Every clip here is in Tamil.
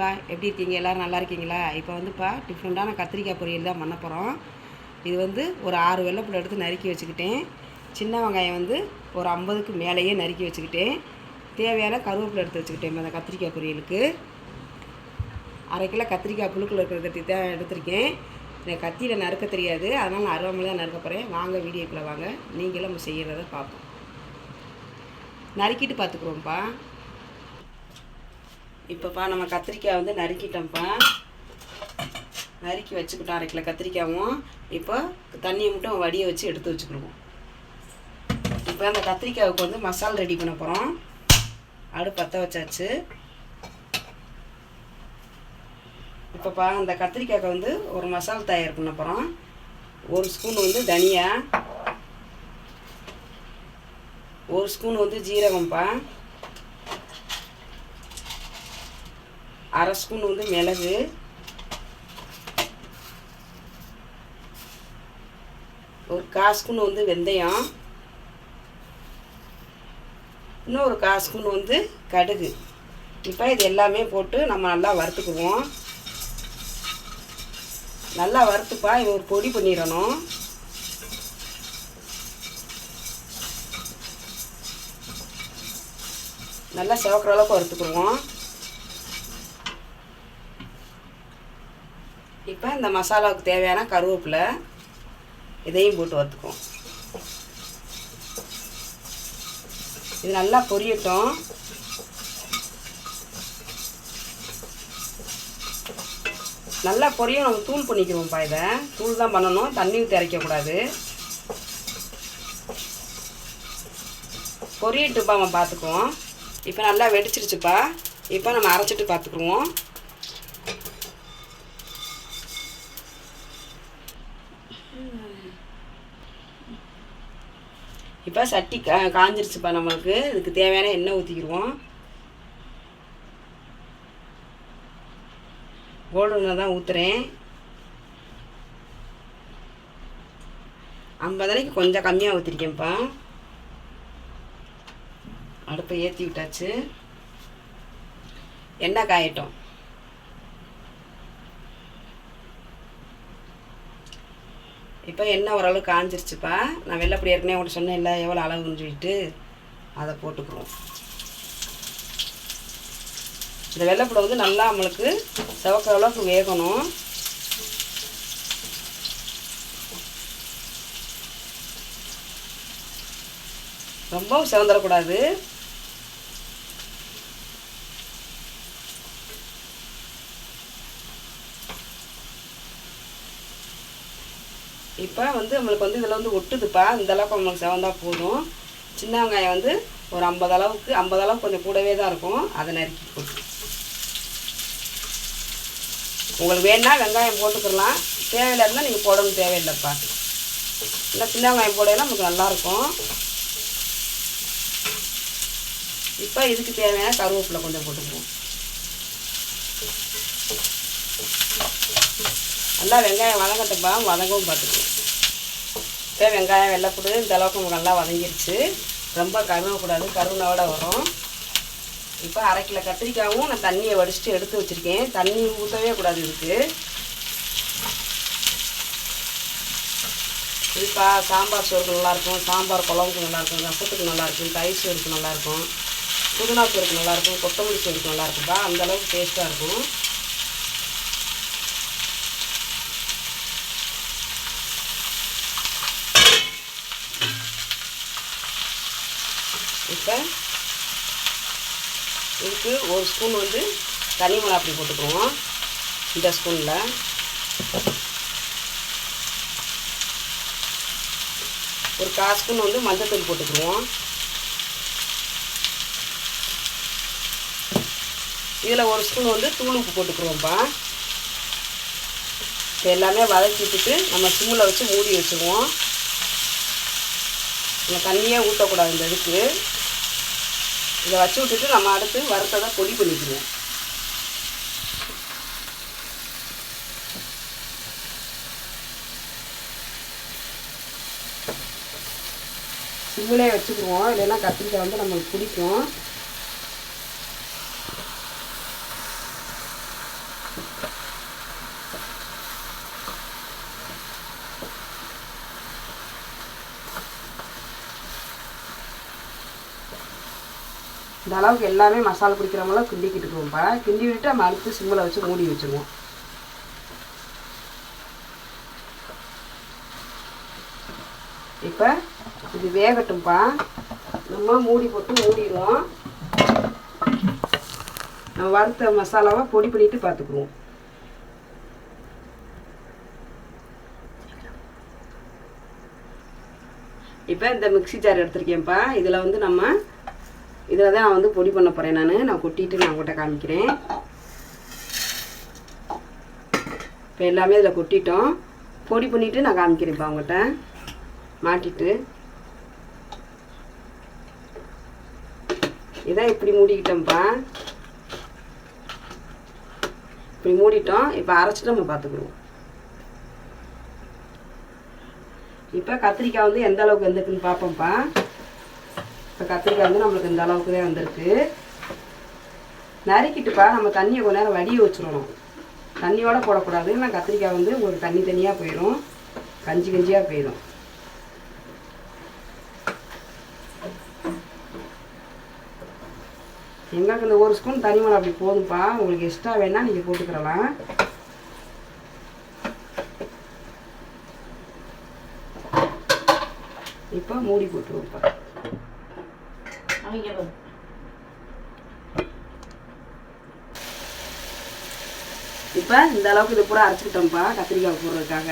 பா எப்படி இருக்கீங்க? எல்லோரும் நல்லா இருக்கீங்களா? இப்போ வந்துப்பா டிஃப்ரெண்ட்டான கத்திரிக்காய் பொரியல் தான் பண்ண போகிறோம் இது வந்து ஒரு ஆறு வெள்ளைப்புள்ள எடுத்து நறுக்கி வச்சுக்கிட்டேன். சின்ன வெங்காயம் வந்து ஒரு ஐம்பதுக்கு மேலேயே நறுக்கி வச்சுக்கிட்டேன். தேவையான கருவேப்பிலை எடுத்து வச்சுக்கிட்டேன் அந்த கத்திரிக்காய் பொரியலுக்கு. அரை கிலோ கத்திரிக்காய் புழுக்கில் இருக்கிற கத்தி தான் எடுத்திருக்கேன். எனக்கு கத்தியில் நறுக்க தெரியாது. அதனால் நான் அருவாமலை தான் நறுக்க போகிறேன் வாங்க வீடியோக்குள்ளே வாங்க. நீங்களும் நம்ம செய்கிறத பார்ப்போம். நறுக்கிட்டு பார்த்துக்குறோம்ப்பா இப்போப்பா நம்ம கத்திரிக்காய் வந்து நறுக்கிட்டோம்ப்பா. நறுக்கி வச்சுக்கிட்டோம் அரை கிலோ கத்திரிக்காயும். இப்போ தண்ணியை மட்டும் வடியை வச்சு எடுத்து வச்சுக்கிடுவோம். இப்போ அந்த கத்திரிக்காவுக்கு வந்து மசாலா ரெடி பண்ண போகிறோம் அடு பற்ற வச்சாச்சு. இப்போப்பா அந்த கத்திரிக்காய்க்கு வந்து ஒரு மசாலா தயார் பண்ண போகிறோம் ஒரு ஸ்பூன் வந்து தனியா. ஒரு ஸ்பூன் வந்து ஜீரகம்ப்பா. அரை ஸ்பூன் வந்து மிளகு. ஒரு கால் ஸ்பூன் வந்து வெந்தயம். இன்னும் ஒரு கால் ஸ்பூன் வந்து கடுகு. இப்போ இது எல்லாமே போட்டு நம்ம நல்லா வறுத்துக்குவோம். நல்லா வறுத்துப்பா இது ஒரு பொடி பண்ணிடணும். நல்லா சிவக்கிற அளவுக்கு வறுத்துக்குருவோம் இப்போ இந்த மசாலாவுக்கு தேவையான கருவேப்பிலை இதையும் போட்டு வறுத்துக்குவோம். இது நல்லா பொரியட்டும். நல்லா பொரியும். நம்ம தூள் பண்ணிக்கிறோம்ப்பா இதை. தூள் தான் பண்ணணும். தண்ணி ஊற்றி அரைக்கக்கூடாது பொரியட்டுப்பா நம்ம பார்த்துக்குவோம். இப்போ நல்லா வெடிச்சிருச்சுப்பா. இப்போ நம்ம அரைச்சிட்டு பார்த்துக்குருவோம். இப்போ சட்டி கா காஞ்சிருச்சுப்பா நம்மளுக்கு. இதுக்கு தேவையான எண்ணெய் ஊற்றிக்கிடுவோம் கோல்டு தான் ஊற்றுறேன் ஐம்பதனைக்கு கொஞ்சம் கம்மியாக ஊற்றிருக்கேன்ப்பா அடுப்பை ஏற்றி விட்டாச்சு. எண்ணெய் காயட்டும். இப்போ எண்ணெய் ஓரளவு காஞ்சிருச்சுப்பா? நான் வெள்ளைப்படி ஏற்கனவே உங்கள்கிட்ட சொன்னேன் இல்லை எவ்வளோ அளவுன்னு சொல்லிட்டு அதை போட்டுக்குவோம். இந்த வெள்ளைப்பூடை வந்து நல்லா நம்மளுக்கு செவக்கிற அளவுக்கு வேகணும். ரொம்பவும் செவந்துடக்கூடாது இப்போ வந்து நம்மளுக்கு வந்து இதில் வந்து ஒட்டுதுப்பா. இந்த அளவுக்கு நம்மளுக்கு செவந்தா போதும். சின்ன வெங்காயம் வந்து ஒரு ஐம்பது அளவுக்கு ஐம்பது அளவுக்கு கொஞ்சம் கூடவே தான் இருக்கும். அதை நறுக்கி போட்டு. உங்களுக்கு வேணா வெங்காயம் போட்டுக்கலாம். தேவையில்லை இருந்தால் நீங்கள் போடணும் தேவையில்லைப்பா. இல்லை சின்ன வெங்காயம் போடையில நமக்கு நல்லாயிருக்கும் இப்போ இதுக்கு தேவையான கருவேப்பிலை கொஞ்சம் போட்டுக்குவோம். நல்லா வெங்காயம் வதங்கட்டுப்பா வதங்கவும் பார்த்துக்குவோம். இப்போ வெங்காயம் வெள்ளைப்புடு இந்த அளவுக்கு நல்லா வதங்கிருச்சு. ரொம்ப கருவக்கூடாது கருவினோட வரும். இப்போ அரை கிலோ கத்திரிக்காயும் நான் தண்ணியை வடிச்சிட்டு எடுத்து வச்சுருக்கேன். தண்ணி ஊற்றவே கூடாது இதுக்கு. இதுப்பா சாம்பார் சோறுக்கு நல்லாயிருக்கும். சாம்பார் குழம்புக்கு நல்லாயிருக்கும். ரசத்துக்கு நல்லாயிருக்கும். தயிர் சோறுக்கு நல்லாயிருக்கும். புதினா சோறுக்கு நல்லாயிருக்கும். கொத்தமல்லி சோறுக்கு நல்லாயிருக்கும்ப்பா அந்தளவுக்கு டேஸ்ட்டாக இருக்கும். இப்போ இதுக்கு ஒரு ஸ்பூன் வந்து தனி மிளகா போட்டுக்குவோம் இந்த ஸ்பூனில். ஒரு கால் ஸ்பூன் வந்து மஞ்சத்தூள் போட்டுக்குவோம் இதில் ஒரு ஸ்பூன் வந்து தூள் உப்பு போட்டுக்குருவோம்ப்பா இப்போ எல்லாமே வதக்கி விட்டுட்டு நம்ம சிம்மில் வச்சு மூடி வச்சுருவோம். நம்ம தண்ணியே ஊற்றக்கூடாது இந்த இதுக்கு. இதை வச்சு விட்டுட்டு நம்ம அடுத்து வறுத்ததை பொடி பண்ணிக்குவோம் சிம்மிலே வச்சுக்குவோம் இல்லைன்னா கத்திரிக்காய் வந்து நம்மளுக்கு பிடிக்கும். இந்த அளவுக்கு எல்லாமே மசாலா பிடிக்கிறவங்களாம் கிண்டிக்கிட்டு இருக்கோம்ப்பா கிண்டி விட்டு நம்ம அடுத்து சிம்மில் வச்சு மூடி வச்சுருவோம். இப்போ இது வேகட்டும்ப்பா. நம்ம மூடி போட்டு மூடிடுவோம். நம்ம வறுத்த மசாலாவை பொடி பண்ணிட்டு பார்த்துக்குவோம் இப்போ இந்த மிக்ஸி ஜார் எடுத்திருக்கேன்ப்பா. இதில் வந்து நம்ம இதில் தான் நான் வந்து பொடி பண்ண போகிறேன் நான். நான் கொட்டிட்டு நான் உங்கள்கிட்ட காமிக்கிறேன். இப்போ எல்லாமே இதில் கொட்டிட்டோம். பொடி பண்ணிவிட்டு நான் காமிக்கிறேன்ப்பா உங்கள்கிட்ட மாட்டிட்டு. இதான் இப்படி மூடிக்கிட்டோம்ப்பா. இப்படி மூடிட்டோம். இப்போ அரைச்சிட்டு நம்ம பார்த்துக்குருவோம் இப்போ கத்திரிக்காய் வந்து எந்த அளவுக்கு வெந்திருக்குன்னு பார்ப்போம்ப்பா. இப்போ கத்திரிக்காய் வந்து நம்மளுக்கு இந்த அளவுக்கு தான் வந்திருக்கு. நறுக்கிட்டுப்பா நம்ம தண்ணியை கொஞ்ச நேரம் வடிய வச்சிடணும். தண்ணியோடு போடக்கூடாது நான் கத்திரிக்காய் வந்து உங்களுக்கு தண்ணி தனியாக போயிடும். கஞ்சி கஞ்சியாக போயிடும். எங்களுக்கு இந்த ஒரு ஸ்பூன் தனி மிளகா அப்படி போதும்ப்பா. உங்களுக்கு எக்ஸ்ட்ரா வேணால் நீங்கள் போட்டுக்கிறலாம். இப்போ மூடி போட்டுருவோம்ப்பா. அவங்க இப்போ இந்த அளவுக்கு இது பூரா அரைச்சிக்கிட்டோம்ப்பா கத்திரிக்காய் போடுறதுக்காக.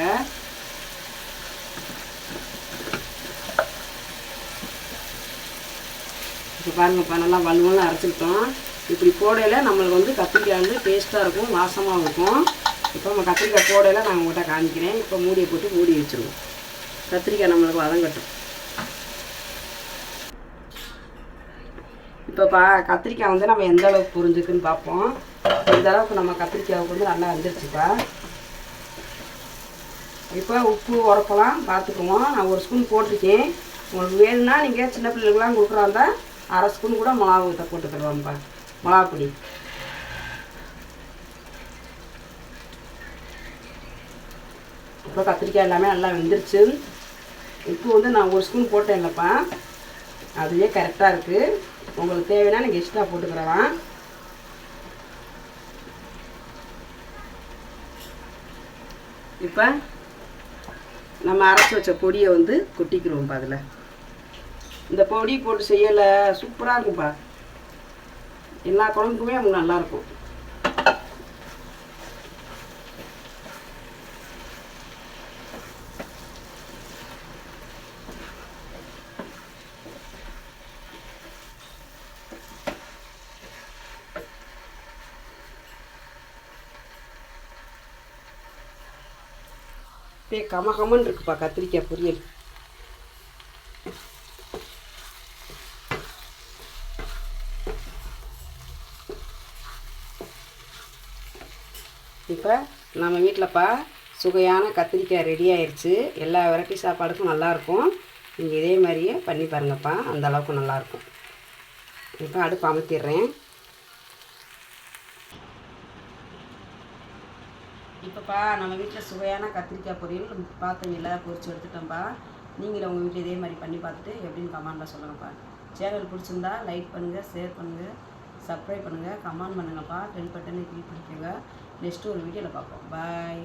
இப்போ பாருங்கப்பா நல்லா வலுவெல்லாம் அரைச்சிக்கிட்டோம். இப்படி போடையில் நம்மளுக்கு வந்து கத்திரிக்காய் வந்து டேஸ்ட்டாக இருக்கும் வாசமாக இருக்கும். இப்போ நம்ம கத்திரிக்காய் போடையில் நான் உங்கள்கிட்ட காமிக்கிறேன். இப்போ மூடியை போட்டு மூடி வச்சுருவோம். கத்திரிக்காய் நம்மளுக்கு வதங்கட்டும். இப்போ பா கத்திரிக்காய் வந்து நம்ம எந்த அளவுக்கு புரிஞ்சுக்குன்னு பார்ப்போம் இந்த அளவுக்கு நம்ம கத்திரிக்காய்க்கு வந்து நல்லா வந்துருச்சுப்பா இப்போ உப்பு உரப்பெல்லாம் பார்த்துக்குவோம் நான் ஒரு ஸ்பூன் போட்டிருக்கேன். உங்களுக்கு வேணும்னா நீங்கள் சின்ன பிள்ளைகளுக்குலாம் கொடுக்குறா இருந்தால் அரை ஸ்பூன் கூட மிளகா ஊற்ற போட்டு தருவோம்ப்பா மிளகா பொடி. இப்போ கத்திரிக்காய் எல்லாமே நல்லா வெந்துருச்சு. உப்பு வந்து நான் ஒரு ஸ்பூன் போட்டேன் இல்லைப்பா அதுவே கரெக்டாக இருக்குது உங்களுக்கு தேவைன்னா நீங்கள் எக்ஸ்ட்ரா போட்டுக்கிறலாம். இப்போ நம்ம அரைச்சி வச்ச பொடியை வந்து கொட்டிக்கிறோம்ப்பா அதில். இந்த பொடி போட்டு செய்யலை சூப்பராக இருக்கும்ப்பா. எல்லா குழம்புக்குமே நமக்கு நல்லாயிருக்கும் அப்படியே கம இருக்குப்பா கத்திரிக்காய் பொரியல். இப்போ நம்ம வீட்டிலப்பா சுவையான கத்திரிக்காய் ரெடி ஆயிடுச்சு எல்லா வெரைட்டி சாப்பாடுக்கும் நல்லாயிருக்கும் நீங்கள் இதே மாதிரியே பண்ணி பாருங்கப்பா அந்த அளவுக்கு நல்லாயிருக்கும் இப்போ அடுப்பு அமுத்திடுறேன். இப்போப்பா நம்ம வீட்டில் சுவையான கத்திரிக்காய் பொரியல் பார்த்தீங்களா பொரிச்சு எடுத்துட்டோம்ப்பா நீங்களும் உங்கள் வீட்டில் இதே மாதிரி பண்ணி பார்த்துட்டு எப்படின்னு கமெண்டில் சொல்லுங்கப்பா. சேனல் பிடிச்சிருந்தா லைக் பண்ணுங்கள் ஷேர் பண்ணுங்கள் சப்ஸ்கிரைப் பண்ணுங்கள் கமெண்ட் பண்ணுங்கப்பா. பெல் பட்டனை கிளிக் பண்ணிக்கோங்க. நெக்ஸ்ட்டு ஒரு வீடியோவில் பார்ப்போம். பாய்